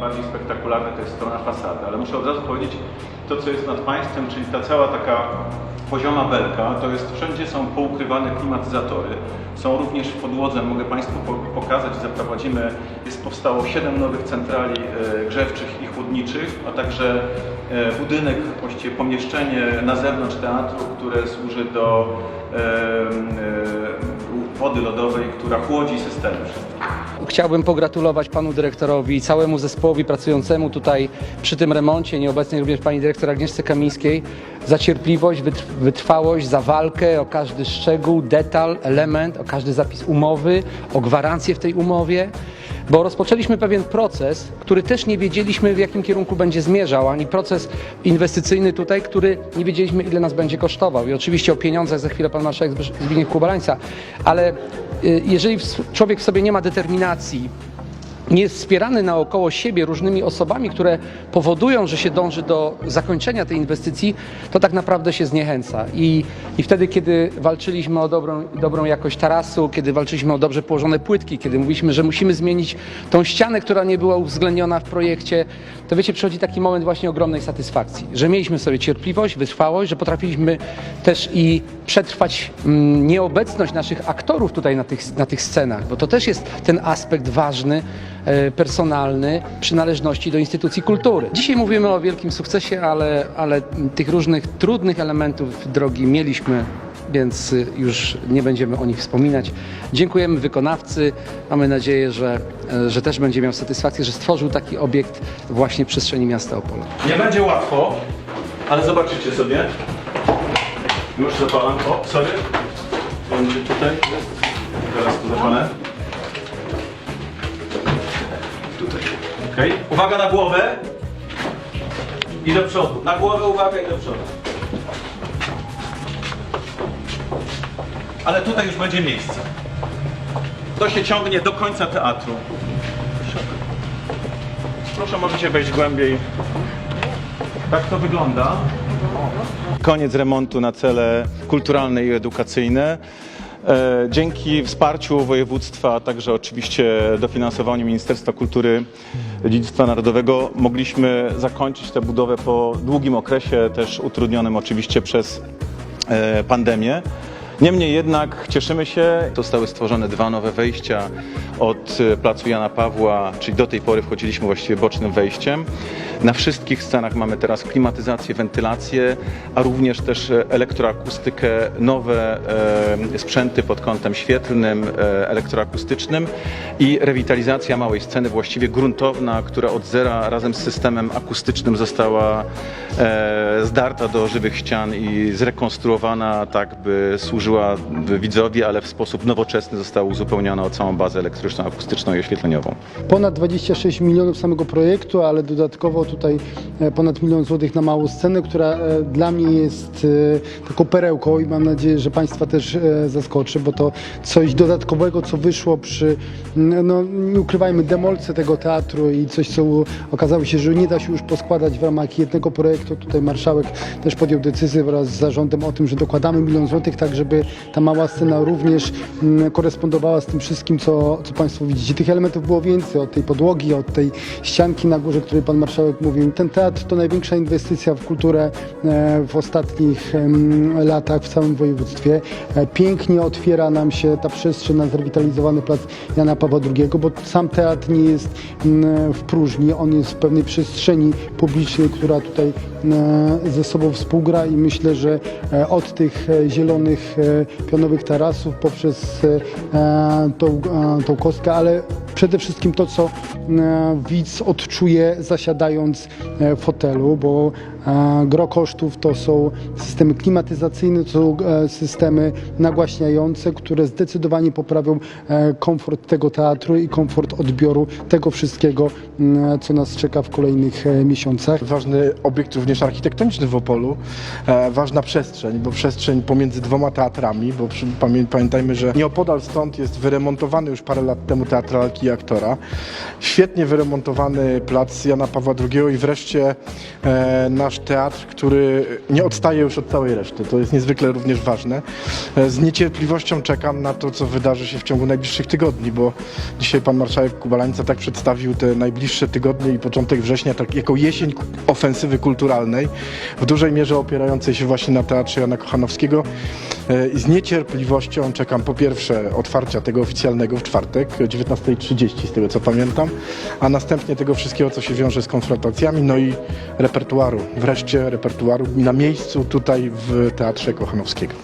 bardziej spektakularne to jest strona fasady, ale muszę od razu powiedzieć, to co jest nad państwem, czyli ta cała taka pozioma belka, to jest wszędzie są poukrywane klimatyzatory. Są również w podłodze, mogę Państwu po- pokazać, zaprowadzimy, jest powstało 7 nowych centrali e, grzewczych i chłodniczych, a także e, budynek, właściwie pomieszczenie na zewnątrz teatru, które służy do e, wody lodowej, która chłodzi systemy. Chciałbym pogratulować panu dyrektorowi i całemu zespołowi pracującemu tutaj przy tym remoncie, nieobecnej również pani dyrektor Agnieszce Kamińskiej, za cierpliwość, wytr- wytrwałość, za walkę o każdy szczegół, detal, element, o każdy zapis umowy, o gwarancję w tej umowie. Bo rozpoczęliśmy pewien proces, który też nie wiedzieliśmy w jakim kierunku będzie zmierzał, ani proces inwestycyjny tutaj, który nie wiedzieliśmy ile nas będzie kosztował. I oczywiście o pieniądzach za chwilę pan marszałek Zbigniew Kubalańca, ale y, jeżeli człowiek w sobie nie ma determinacji, nie jest wspierany naokoło siebie różnymi osobami, które powodują, że się dąży do zakończenia tej inwestycji, to tak naprawdę się zniechęca. I, i wtedy, kiedy walczyliśmy o dobrą, dobrą jakość tarasu, kiedy walczyliśmy o dobrze położone płytki, kiedy mówiliśmy, że musimy zmienić tą ścianę, która nie była uwzględniona w projekcie, to wiecie, przychodzi taki moment właśnie ogromnej satysfakcji, że mieliśmy sobie cierpliwość, wytrwałość, że potrafiliśmy też i przetrwać mm, nieobecność naszych aktorów tutaj na tych, na tych scenach, bo to też jest ten aspekt ważny, personalny przynależności do instytucji kultury. Dzisiaj mówimy o wielkim sukcesie, ale, ale tych różnych trudnych elementów drogi mieliśmy, więc y, już nie będziemy o nich wspominać. Dziękujemy wykonawcy. Mamy nadzieję, że, e, że też będzie miał satysfakcję, że stworzył taki obiekt właśnie w przestrzeni miasta Opola. Nie będzie łatwo, ale zobaczycie sobie. Już zapalam. O, sorry. Będzie tutaj. Teraz tu zapalę. Okej. Uwaga na głowę. I do przodu. Na głowę uwaga i do przodu. Ale tutaj już będzie miejsce. To się ciągnie do końca teatru. Proszę, możecie wejść głębiej. Tak to wygląda. Koniec remontu na cele kulturalne i edukacyjne. E, Dzięki wsparciu województwa, a także oczywiście dofinansowaniu Ministerstwa Kultury Dziedzictwa Narodowego mogliśmy zakończyć tę budowę po długim okresie, też utrudnionym oczywiście przez e, pandemię. Niemniej jednak cieszymy się, zostały stworzone dwa nowe wejścia od e, placu Jana Pawła, czyli do tej pory wchodziliśmy właściwie bocznym wejściem. Na wszystkich scenach mamy teraz klimatyzację, wentylację, a również też e, elektroakustykę, nowe e, sprzęty pod kątem świetlnym, e, elektroakustycznym i rewitalizacja małej sceny, właściwie gruntowna, która od zera razem z systemem akustycznym została e, zdarta do żywych ścian i zrekonstruowana tak, by służyła widzowi, ale w sposób nowoczesny została uzupełniona o całą bazę elektryczną, akustyczną i oświetleniową. Ponad 26 milionów samego projektu, ale dodatkowo tutaj e, ponad milion złotych na małą scenę, która e, dla mnie jest e, taką perełką i mam nadzieję, że Państwa też zaskoczy, bo to coś dodatkowego, co wyszło przy, no nie ukrywajmy, demolce tego teatru i coś, co okazało się, że nie da się już poskładać w ramach jednego projektu. Tutaj marszałek też podjął decyzję wraz z zarządem o tym, że dokładamy milion złotych, tak żeby ta mała scena również mm, korespondowała z tym wszystkim, co, co Państwo widzicie. Tych elementów było więcej, od tej podłogi, od tej ścianki na górze, o której Pan Marszałek mówił. Ten teatr to największa inwestycja w kulturę e, w ostatnich latach w całym województwie. E, Pięknie otwiera nam się ta przestrzeń na zrewitalizowany plac Jana Pawła II, bo sam teatr nie jest mm, w próżni, on jest w pewnej przestrzeni publicznej, która tutaj e, ze sobą współgra i myślę, że od tych zielonych pionowych tarasów poprzez e, tą, e, tą kostkę, ale przede wszystkim to, co e, widz odczuje zasiadając e, w fotelu, bo e, gro kosztów to są systemy klimatyzacyjne, to są systemy nagłaśniające, które zdecydowanie poprawią komfort tego teatru i komfort odbioru tego wszystkiego, co nas czeka w kolejnych miesiącach. Ważny obiekt również architektoniczny w Opolu, ważna przestrzeń, bo przestrzeń pomiędzy dwoma teatrami, bo pamiętajmy, że nieopodal stąd jest wyremontowany już parę lat temu Teatr Lalki Drogi Aktora. Świetnie wyremontowany plac Jana Pawła II i wreszcie e, nasz teatr, który nie odstaje już od całej reszty. To jest niezwykle również ważne. E, z niecierpliwością czekam na to, co wydarzy się w ciągu najbliższych tygodni, bo dzisiaj pan marszałek Kubalańca tak przedstawił te najbliższe tygodnie i początek września tak jako jesień ofensywy kulturalnej, w dużej mierze opierającej się właśnie na teatrze Jana Kochanowskiego. E, z niecierpliwością czekam po pierwsze otwarcia tego oficjalnego w czwartek 19.30 30 z tego co pamiętam, a następnie tego wszystkiego, co się wiąże z konfrontacjami, no i repertuaru, wreszcie repertuaru na miejscu tutaj w Teatrze Kochanowskiego.